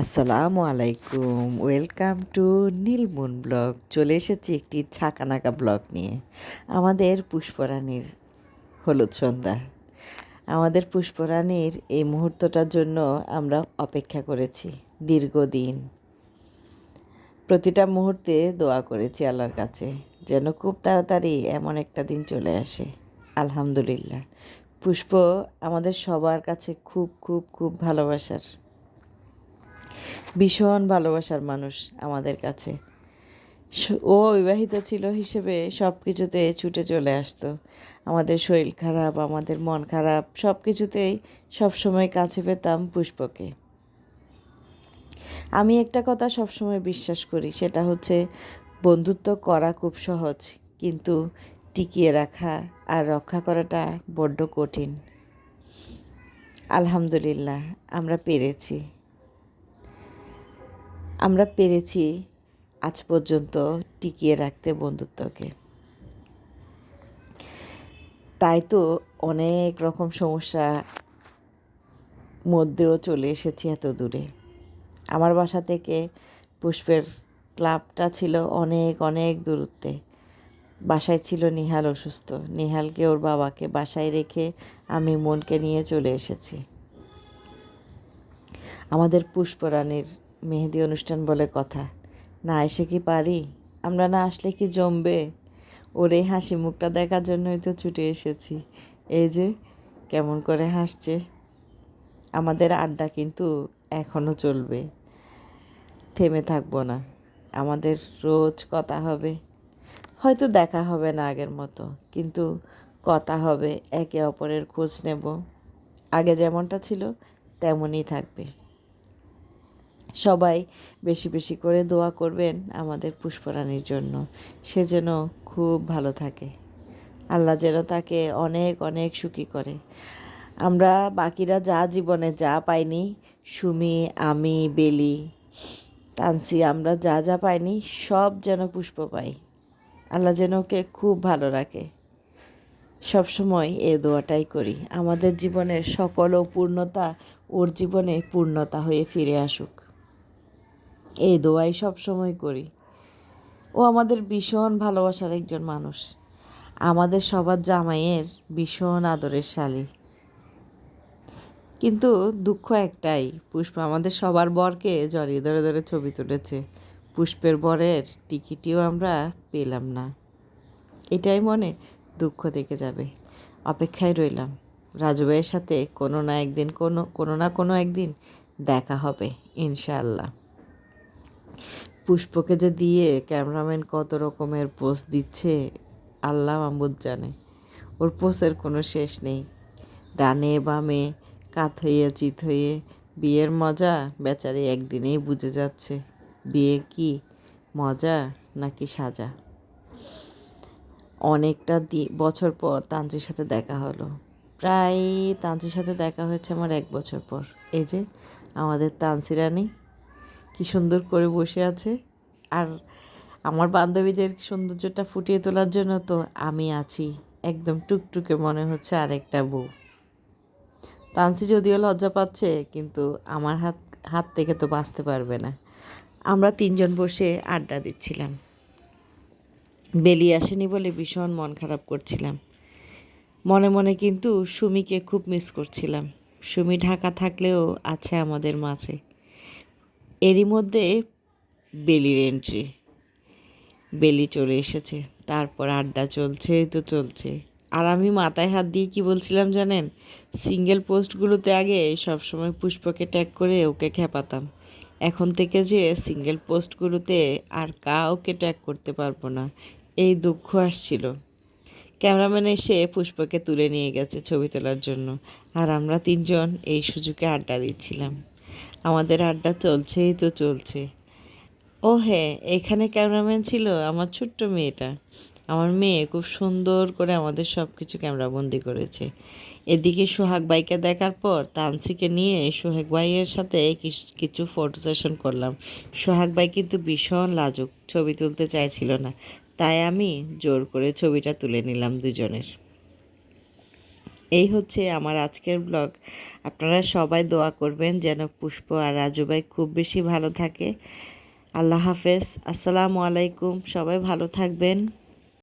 আসসালামু আলাইকুম। Welcome to Nilmoon blog. চলে এসেছি একটি ছাকানাকা ব্লগ নিয়ে। আমাদের পুষ্পরানীর হলুদ সন্ধ্যা। আমাদের পুষ্পরানীর এই মুহূর্তটার জন্য আমরা অপেক্ষা করেছি দীর্ঘদিন। প্রতিটা মুহূর্তে দোয়া করেছি আল্লাহর কাছে, যেন খুব তাড়াতাড়ি এমন একটা দিন চলে আসে। আলহামদুলিল্লাহ। পুষ্প আমাদের সবার কাছে খুব খুব খুব ভালোবাসার ভীষণ ভালোবাসার মানুষ আমাদের কাছে। ও বিবাহিত ছিল হিসেবে সব কিছুতে ছুটে চলে আসতো। আমাদের শরীর খারাপ, আমাদের মন খারাপ সব কিছুতেই সবসময় কাছে পেতাম পুষ্পকে। আমি একটা কথা সবসময় বিশ্বাস করি, সেটা হচ্ছে বন্ধুত্ব করা খুব সহজ, কিন্তু টিকিয়ে রাখা আর রক্ষা করাটা বড্ড কঠিন। আলহামদুলিল্লাহ, আমরা পেরেছি। আমরা পেরেছি আজ পর্যন্ত টিকিয়ে রাখতে বন্ধুত্বকে। তাই তো অনেক রকম সমস্যা মধ্যেও চলে এসেছি এত দূরে। আমার বাসা থেকে পুষ্পের ক্লাবটা ছিল অনেক অনেক দূরত্বে। বাসায় ছিল নিহাল অসুস্থ। নিহালকে ওর বাবাকে বাসায় রেখে আমি মনকে নিয়ে চলে এসেছি। আমাদের পুষ্পরানীর মেহেদি অনুষ্ঠান বলে কথা। না এসে কি পারি? আমরা না আসলে কি জমবে? ওর এই হাসি, মুখটা দেখার জন্যই তো ছুটে এসেছি। এই যে, কেমন করে হাসছে। আমাদের আড্ডা কিন্তু এখনও চলবে। থেমে থাকব না। আমাদের রোজ কথা হবে। হয়তো দেখা হবে না আগের মতো, কিন্তু কথা হবে, একে অপরের খোঁজ নেব। আগে যেমনটা ছিল, তেমনই থাকবে। সবাই বেশি বেশি করে দোয়া করবেন আমাদের পুষ্পরানীর জন্য। সে যেন খুব ভালো থাকে। আল্লাহ যেন তাকে অনেক অনেক সুখী করে। আমরা বাকিরা যা জীবনে যা পাইনি, সুমি, আমি, বেলি, তানসি, আমরা যা যা পাইনি, সব যেন পুষ্প পাই। আল্লাহ যেন ওকে খুব ভালো রাখে। সবসময় এ দোয়াটাই করি। আমাদের জীবনের সকল পূর্ণতা ওর জীবনে পূর্ণতা হয়ে ফিরে আসুক। এই দোয়াই সব সময় করি। ও আমাদের ভীষণ ভালোবাসার একজন মানুষ। আমাদের সবার জামাইয়ের ভীষণ আদরের শালী। কিন্তু দুঃখ একটাই, পুষ্প আমাদের সবার বরকে জড়িয়ে ধরে ধরে ছবি তুলেছে। পুষ্পের বরের টিকিটিও আমরা পেলাম না। এটাই মনে দুঃখ থেকে যাবে। অপেক্ষায় রইলাম। রাজু ভাইয়ের সাথে কোনো না একদিন কোনো কোনো না কোনো একদিন দেখা হবে, ইনশাআল্লাহ। পুষ্পকে যে দিয়ে ক্যামেরাম্যান কত রকমের পোস্ট দিচ্ছে, আল্লাহ মাহমুদ জানে। ওর পোস্টের কোনো শেষ নেই। ডানে বামে কাত হয়ে, চিত হয়ে বিয়ের মজা বেচারি একদিনেই বুঝে যাচ্ছে। বিয়ে কি মজা নাকি সাজা? অনেকটা দি- বছর পর তান্ত্রির সাথে দেখা হলো। প্রায় তান্ত্রির সাথে দেখা হয়েছে আমার এক বছর পর। এই যে, আমাদের তানসি কি সুন্দর করে বসে আছে। আর আমার বান্ধবীদের সৌন্দর্যটা ফুটিয়ে তোলার জন্য তো আমি আছি। একদম টুকটুকে মনে হচ্ছে আরেকটা বউ। তানসি যদিও লজ্জা পাচ্ছে, কিন্তু আমার হাত হাত থেকে তো বাঁচতে পারবে না। আমরা তিনজন বসে আড্ডা দিচ্ছিলাম। বেলি আসেনি বলে ভীষণ মন খারাপ করছিলাম। মনে মনে কিন্তু সুমিকে খুব মিস করছিলাম। সুমি ঢাকা থাকলেও আছে আমাদের মাঝে। এরই মধ্যে বেলির এন্ট্রি বেলি চলে এসেছে, তারপর আড্ডা চলছে তো চলছে। আর আমি মাথায় হাত দিয়ে কি বলছিলাম জানেন? সিঙ্গেল পোস্টগুলোতে আগে সবসময় পুষ্পকে ট্যাগ করে ওকে খেপাতাম। এখন থেকে যে সিঙ্গেল পোস্টগুলোতে আর কাউকে ট্যাগ করতে পারব না, এই দুঃখ আসছিল। ক্যামেরাম্যান এসে পুষ্পকে তুলে নিয়ে গেছে ছবি তোলার জন্য, আর আমরা তিনজন এই সুযোগে আড্ডা দিচ্ছিলাম। আমাদের আড্ডা চলছেই তো চলছে। ও হ্যাঁ এখানে ক্যামেরাম্যান ছিল আমার ছোট্ট মেয়েটা। আমার মেয়ে খুব সুন্দর করে আমাদের সব কিছু ক্যামেরাবন্দি করেছে। এদিকে সোহাগ বাইকে দেখার পর তানসিকে নিয়ে সোহাগ ভাইয়ের সাথে কিছু ফটো সেশন করলাম। সোহাগ ভাই কিন্তু ভীষণ লাজুক, ছবি তুলতে চাইছিল না। তাই আমি জোর করে ছবিটা তুলে নিলাম দুজনের। এই হচ্ছে আমার আজকের ব্লগ আপনারা সবাই দোয়া করবেন যেন পুষ্প আর রাজু ভাই খুব বেশি ভালো থাকে। আল্লাহ হাফেজ। আসসালামু আলাইকুম। সবাই ভালো থাকবেন।